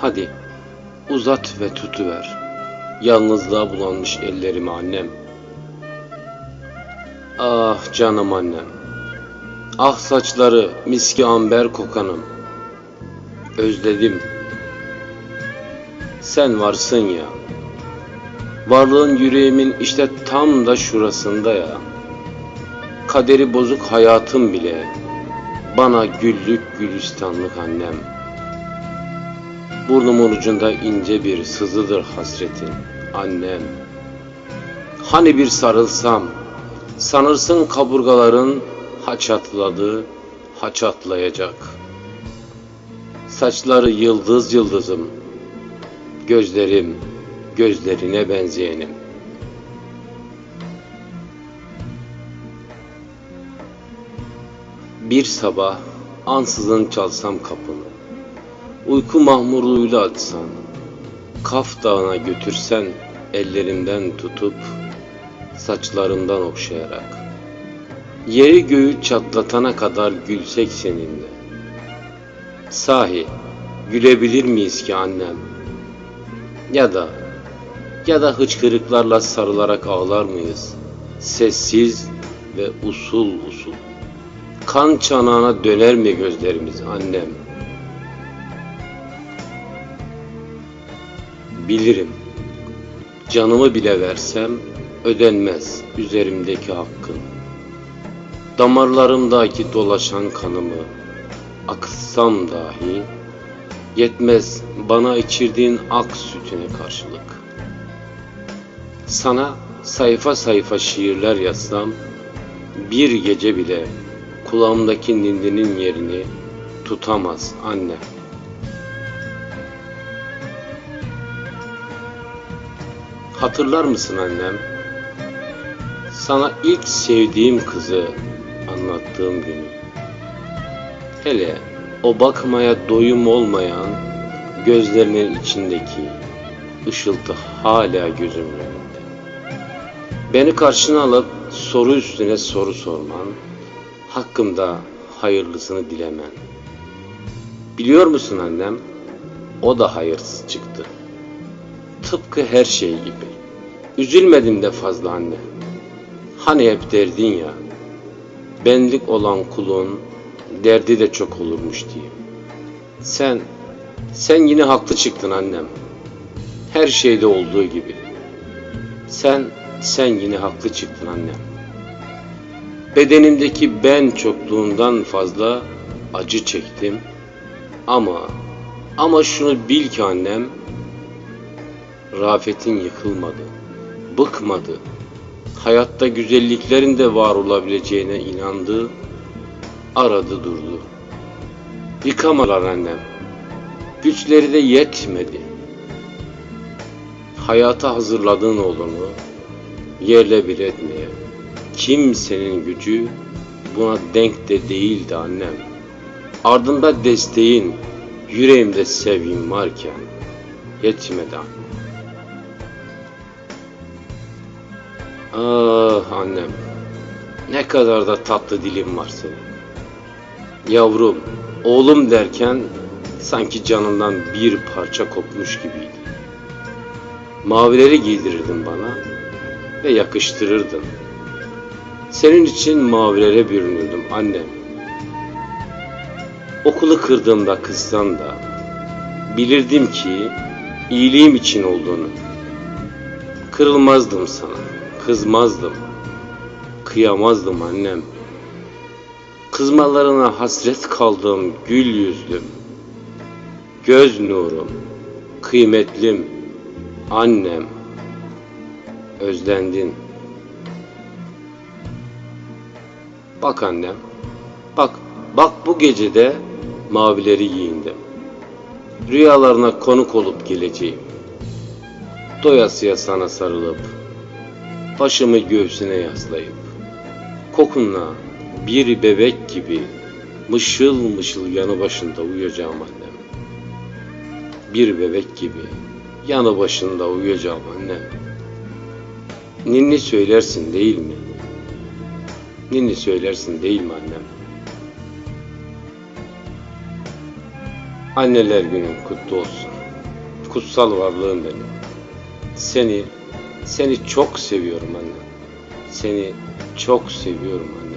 Hadi uzat ve tutuver. Yalnızlığa bulanmış ellerimi annem. Ah canım annem. Ah saçları miski amber kokanım. Özledim. Sen varsın ya. Varlığın yüreğimin işte tam da şurasında ya. Kaderi bozuk hayatım bile bana güllük gülistanlık annem. Burnumun ucunda ince bir sızıdır hasretin annem. Hani bir sarılsam, sanırsın kaburgaların haçatladı, haçatlayacak. Saçları yıldız yıldızım, gözlerim gözlerine benzeyenim. Bir sabah ansızın çalsam kapını, uyku mahmurluğuyla açsan, Kaf dağına götürsen ellerimden tutup, saçlarımdan okşayarak, yeri göğü çatlatana kadar gülsek seninle. Sahi, gülebilir miyiz ki annem? Ya da, ya da hıçkırıklarla sarılarak ağlar mıyız? Sessiz ve usul usul. Kan çanağına döner mi gözlerimiz annem? Bilirim. Canımı bile versem ödenmez üzerimdeki hakkın. Damarlarımdaki dolaşan kanımı akıtsam dahi yetmez bana içirdiğin ak sütüne karşılık. Sana sayfa sayfa şiirler yazsam bir gece bile kulağımdaki nindinin yerini tutamaz anne. Hatırlar mısın annem? Sana ilk sevdiğim kızı anlattığım günü. Hele o bakmaya doyum olmayan gözlerinin içindeki ışıltı hala gözümün önünde. Beni karşına alıp soru üstüne soru sorman, hakkımda hayırlısını dilemen. Biliyor musun annem? O da hayırsız çıktı. Tıpkı her şey gibi. Üzülmedim de fazla anne. Hani hep derdin ya, benlik olan kulun derdi de çok olurmuş diye. Sen, sen yine haklı çıktın annem. Her şeyde olduğu gibi. Sen, sen yine haklı çıktın annem. Bedenimdeki ben çokluğundan fazla acı çektim. Ama, ama şunu bil ki annem, Rafet'in yıkılmadı, bıkmadı. Hayatta güzelliklerin de var olabileceğine inandı, aradı durdu. Yıkamalar annem. Güçleri de yetmedi. Hayata hazırladığın oğlunu yerle bir etmeye kimsenin gücü buna denk de değildi annem. Ardında desteğin, yüreğimde sevgin varken yetmedi annem. Ah annem, ne kadar da tatlı dilin var senin. Yavrum, oğlum derken sanki canından bir parça kopmuş gibiydi. Mavileri giydirirdin bana ve yakıştırırdın. Senin için mavilere bürünürdüm annem. Okulu kırdığımda kızsan da bilirdim ki iyiliğim için olduğunu. Kırılmazdım sana, kızmazdım, kıyamazdım annem. Kızmalarına hasret kaldığım gül yüzlüm, göz nurum, kıymetlim, annem, özlendin. Bak annem, bak, bak bu gecede mavileri giyindim. Rüyalarına konuk olup geleceğim. Doyasıya sana sarılıp, başımı göğsüne yaslayıp, kokunla bir bebek gibi mışıl mışıl yanı başında uyuyacağım annem. Bir bebek gibi yanı başında uyuyacağım annem. Ninni söylersin değil mi? Ninni söylersin değil mi annem? Anneler günün kutlu olsun. kutsal varlığım benim. Seni, seni çok seviyorum anne. Seni çok seviyorum anne.